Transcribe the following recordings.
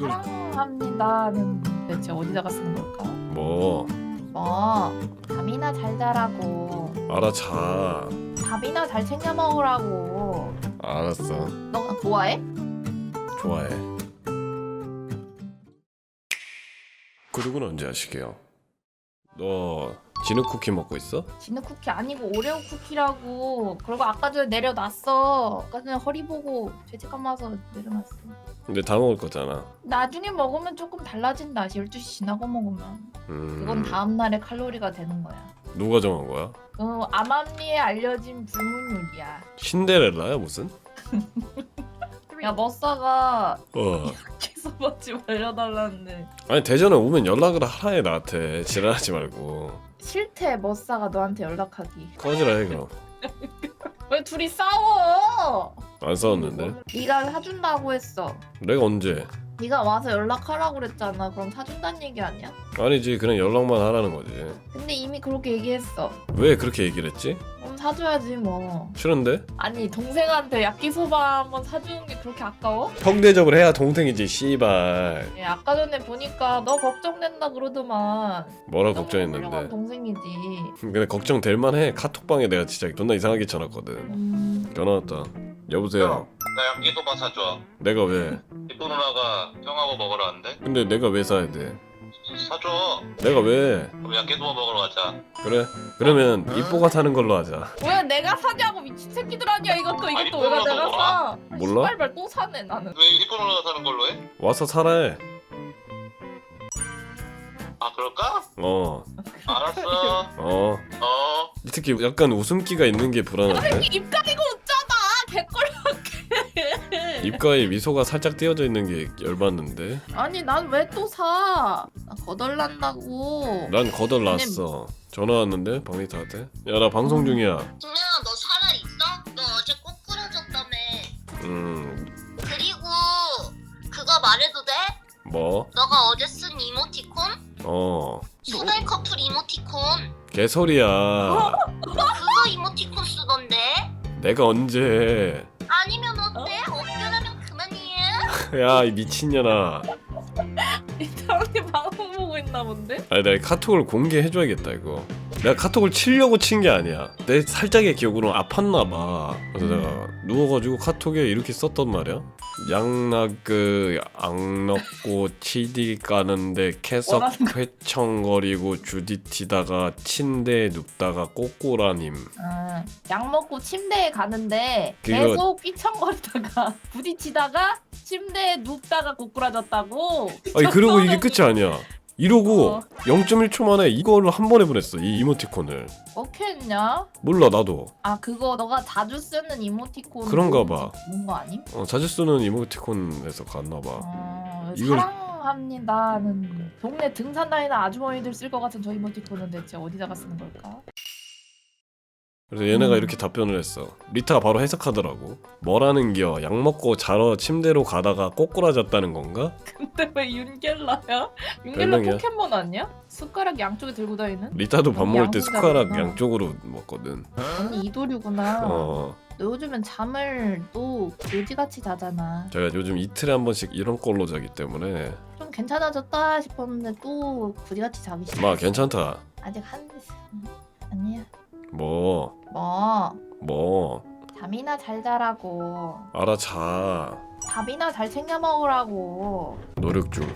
사랑합니다는 대체 어디다가 쓰는 걸까? 뭐? 뭐 밥이나 잘 자라고. 알아자. 밥이나 잘 챙겨 먹으라고. 알았어. 너 좋아해? 좋아해. 그리고는 언제 하시게요? 너 진흙 쿠키 먹고 있어? 진흙 쿠키 아니고 오레오 쿠키라고. 그리고 아까 전에 내려놨어. 아까 전에 허리 보고 죄책감 와서 내려놨어. 근데 다 먹을 거잖아. 나중에 먹으면 조금 달라진다. 12시 지나고 먹으면. 음. 그건 다음날의 칼로리가 되는 거야. 누가 정한 거야? 그 암암리에 알려진 불문율이야. 신데렐라야 무슨? 야 머싸가 어. 계속 먹지 말려달라는데. 아니 대전에 오면 연락을 하라 해 나한테. 지랄하지 말고 싫대 머싸가 너한테 연락하기. 꺼지라 해 그럼. 왜 둘이 싸워? 안 싸웠는데? 네가 사준다고 했어. 내가 언제? 네가 와서 연락하라고 그랬잖아. 그럼 사준다는 얘기 아니야? 아니지. 그냥 연락만 하라는 거지. 근데 이미 그렇게 얘기했어. 왜 그렇게 얘기를 했지? 사줘야지 뭐. 싫은데? 아니 동생한테 야끼소바 한번 사주는 게 그렇게 아까워? 형 대접을 해야 동생이지 씨발. 예, 아까 전에 보니까 너 걱정된다 그러더만. 뭐라 훌륭한 걱정했는데? 동생이지. 근데 걱정될 만해. 카톡방에 내가 진짜 존나 이상하게 쳐놨거든. 음... 전화 왔다. 여보세요? 나 양기소바 사줘. 내가 왜? 이쁜 누나가 형하고 먹으라는데? 근데 내가 왜 사야 돼 사줘. 내가 왜 그럼 양기소바 먹으러 가자. 그래 그러면 이뽀가 사는 걸로 하자 왜 내가 사냐고 미친 새끼들 아니야 이것도 이것도 왜 몰라도 내가 몰라? 사 몰라? 빨빨 또 사네 나는 왜 누나가 사는 걸로 해? 와서 사라 해아 그럴까? 어, 알았어. 어. 어. 이 특히 약간 웃음기가 있는 게 불안한데? 입 가리고 웃잖아 개꼴밖에 입가에 미소가 살짝 띄어져 있는 게 열받는데? 아니 난 왜 또 사? 나 거덜난다고 난 거덜 났어. 전화 왔는데 박리타한테. 야 나 방송 중이야. 김혜아 너 살아 있어? 너 어제 꼭 부러졌다며. 음, 그리고 그거 말해도 돼? 뭐? 너가 어제 쓴 이모티콘? 어, 수달 커플 이모티콘. 개소리야. 그거 이모티콘 쓰던데? 내가 언제? 야. 미친년아. 이사 람이 방송 보고 있나 본데? 아니 내가 카톡을 공개해줘야겠다 이거. 내가 카톡을 치려고 친 게 아니야. 내 살짝의 기억으로 아팠나 봐. 그래서 내가 누워가지고 카톡에 이렇게 썼단 말이야. 양락그 악넣고 치디 까는데 뭐라는 회청거리고 주디티다가 침대에 눕다가 꼬꼬라님. 음, 약 먹고 침대에 가는데 그거- 계속 삐청거리다가 부딪히다가 침대에 눕다가 고꾸라졌다고 아니 그리고 이게 끝이 아니야. 이러고 어. 0.1초 만에 이거를 한 번에 보냈어 이 이모티콘을. 했냐? 몰라 나도. 아 그거 너가 자주 쓰는 이모티콘 그런가 봐. 그런 거 아님? 어, 자주 쓰는 이모티콘에서 갔나 봐. 어, 이걸- 사랑합니다는 동네 등산 다니는 아주머니들 쓸 것 같은 저 이모티콘은 대체 어디다가 쓰는 걸까? 그래서 얘네가 음. 이렇게 답변을 했어. 리타가 바로 해석하더라고. 뭐라는 겨? 약 먹고 자러 침대로 가다가 꼬꾸라졌다는 건가? 근데 왜 윤겔라야? 윤겔라 별명이야. 포켓몬 아니야? 숟가락 양쪽에 들고 다니는? 리타도 밥 먹을 때 숟가락 잡구나. 양쪽으로 먹거든. 언니 이도류구나. 어, 너 요즘엔 잠을 또 요지같이 자잖아. 제가 요즘 이틀에 한 번씩 이런 걸로 자기 때문에 좀 괜찮아졌다 싶었는데 또 구지같이 자기 싫어. 마 괜찮다. 아직 한 음, 아니야. 뭐, 뭐 뭐, 잠이나 잘 자라고 알아 자. 밥이나 잘 챙겨 먹으라고 노력 중.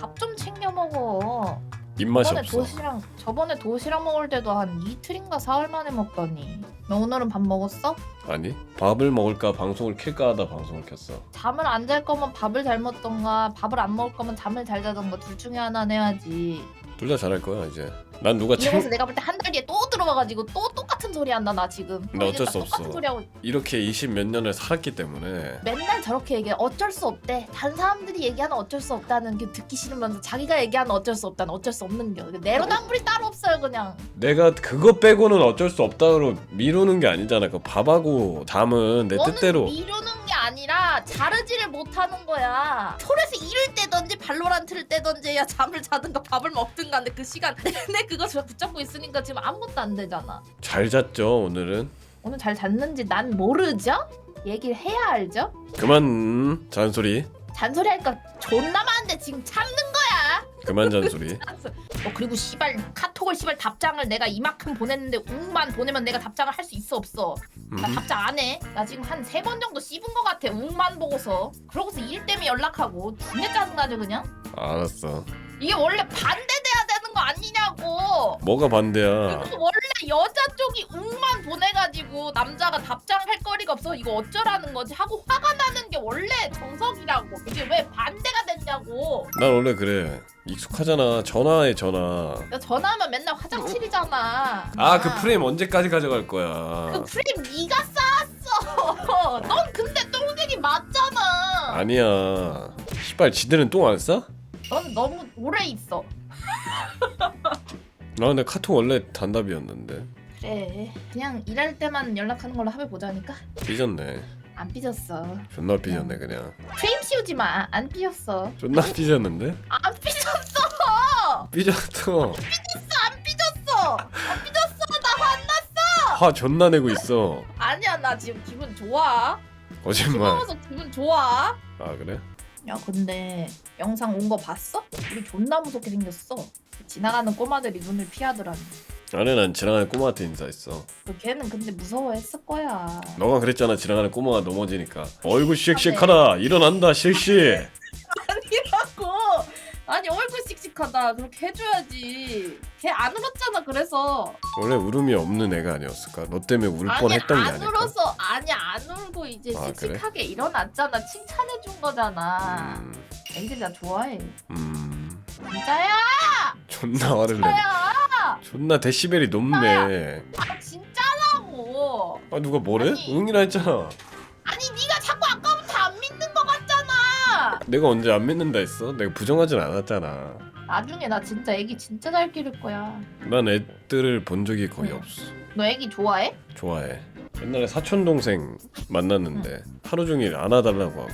밥 좀 챙겨 먹어. 입맛이 저번에 없어. 도시락 저번에 도시락 먹을 때도 한 이틀인가 사흘 만에 먹더니. 너 오늘은 밥 먹었어? 아니, 밥을 먹을까 방송을 켤까 하다 방송을 켰어. 잠을 안 잘 거면 밥을 잘 먹던가 밥을 안 먹을 거면 잠을 잘 자던가 둘 중에 하나 는 해야지. 둘 다 잘할 거야 이제. 난 누가 이러면서 챙 내가 볼 때 한 달 뒤에 또 들어와가지고 또 똑같은 소리 한다 나 지금. 근데 어쩔 수 똑같은 없어. 소리 하고 이렇게 20 몇 년을 살았기 때문에 맨날 저렇게 얘기해. 어쩔 수 없대. 다른 사람들이 얘기하는 어쩔 수 없다는 게 듣기 싫으면서 자기가 얘기하는 어쩔 수 없다는 어쩔 수 없는 게 내로남불이 따로 없어요 그냥. 내가 그거 빼고는 어쩔 수 없다로 미루는 게 아니잖아. 그 밥하고 잠은 내 너는 뜻대로. 미루는 게 아니라 자르지를 못하는 거야. 톨에서 일을 떼던지 발로란트를 떼던지 해야 잠을 자든가 밥을 먹든가 근데 그 시간 내내 그거 저 붙잡고 있으니까 지금 아무것도 안 되잖아. 잘 잤죠 오늘은. 오늘 잘 잤는지 난 모르죠? 얘기를 해야 알죠? 그만 음, 잔소리. 잔소리 하니까 존나 많은데 지금 참는 거야. 그만 잔소리 어 그리고 씨발 카톡을 씨발 답장을 내가 이만큼 보냈는데 웅만 보내면 내가 답장을 할 수 있어 없어? 나 음. 답장 안 해. 나 지금 한 세 번 정도 씹은 거 같아. 웅만 보고서. 그러고서 일 때문에 연락하고 존나 짜증나죠 그냥. 알았어 이게 원래 반대돼야 되는 거 아니냐고. 뭐가 반대야 그리고 원래 여자 쪽이 웅만 보내가지고 남자가 답장할 거리가 없어. 이거 어쩌라는 거지? 하고 화가 나는 게 원래 정석이라고. 이게 왜 반대가 됐냐고. 난 원래 그래. 익숙하잖아. 전화해 전화. 나 전화하면 맨날 화장실이잖아. 아 그 프레임 언제까지 가져갈 거야? 그 프레임 네가 쌓았어. 넌 근데 똥쟁이 맞잖아. 아니야. 시발 지들은 똥 안 싸? 넌 너무 오래 있어. 나 근데 카톡 원래 단답이었는데 그래 그냥 일할 때만 연락하는 걸로 합의 보자니까. 삐졌네. 안 삐졌어. 존나 삐졌네 그냥. 프레임 씌우지 마안 삐졌어. 존나 삐졌는데? 안 삐졌어! 삐졌어. 안 삐졌어! 안 삐졌어! 나 화났어! 화 존나 내고 있어. 아니야 나 지금 기분 좋아. 거짓말. 씹어서 기분 좋아. 아 그래? 야 근데 영상 온 거 봤어? 우리 존나 무섭게 생겼어. 지나가는 꼬마들이 눈을 피하더라니 아니 난 지나가는 꼬마한테 인사했어. 그 걔는 근데 무서워했을 거야. 너가 그랬잖아 지나가는 꼬마가 넘어지니까. 어이구 씩씩하다 일어난다 실시. 아니라고. 아니 얼굴 씩씩하다. 그렇게 해줘야지. 걔 안 울었잖아 그래서. 원래 울음이 없는 애가 아니었을까? 너 때문에 울 아니 뻔했던 게 안 아닐까? 울어서 아니 안 울고 이제 아, 그래? 씩씩하게 일어났잖아. 칭찬해 준 거잖아. 음, 애들이 나 좋아해. 음. 진짜야! 존나 화를 내 진짜야 존나 데시벨이 높네 아 진짜라고 아 누가 뭐래? 아니. 응이라 했잖아 아니 네가 자꾸 아까부터 안 믿는 거 같잖아 내가 언제 안 믿는다 했어? 내가 부정하진 않았잖아 나중에 나 진짜 애기 진짜 잘 기를 거야 난 애들을 본 적이 거의 응. 없어 너 애기 좋아해? 좋아해 옛날에 사촌 동생 만났는데 하루 종일 안아달라고 하고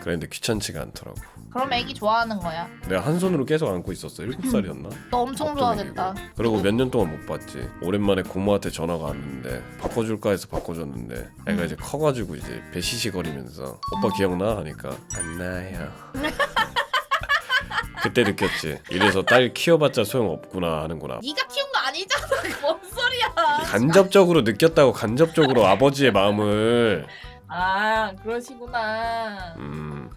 그랬는데 귀찮지가 않더라고 그럼 애기 좋아하는 거야 내가 한 손으로 계속 안고 있었어 일곱 살이었나? 너 엄청 좋아하겠다. 그리고 몇 년 동안 못 봤지 오랜만에 고모한테 전화가 왔는데 바꿔줄까 해서 바꿔줬는데 애가 음. 이제 커가지고 이제 배시시거리면서 오빠 기억나? 하니까 안 나요 그때 느꼈지 이래서 딸 키워봤자 소용없구나 하는구나 네가 키운 거 아니잖아. 뭔 소리야. 간접적으로 느꼈다고 간접적으로 아버지의 마음을 아, 그러시구나. 음.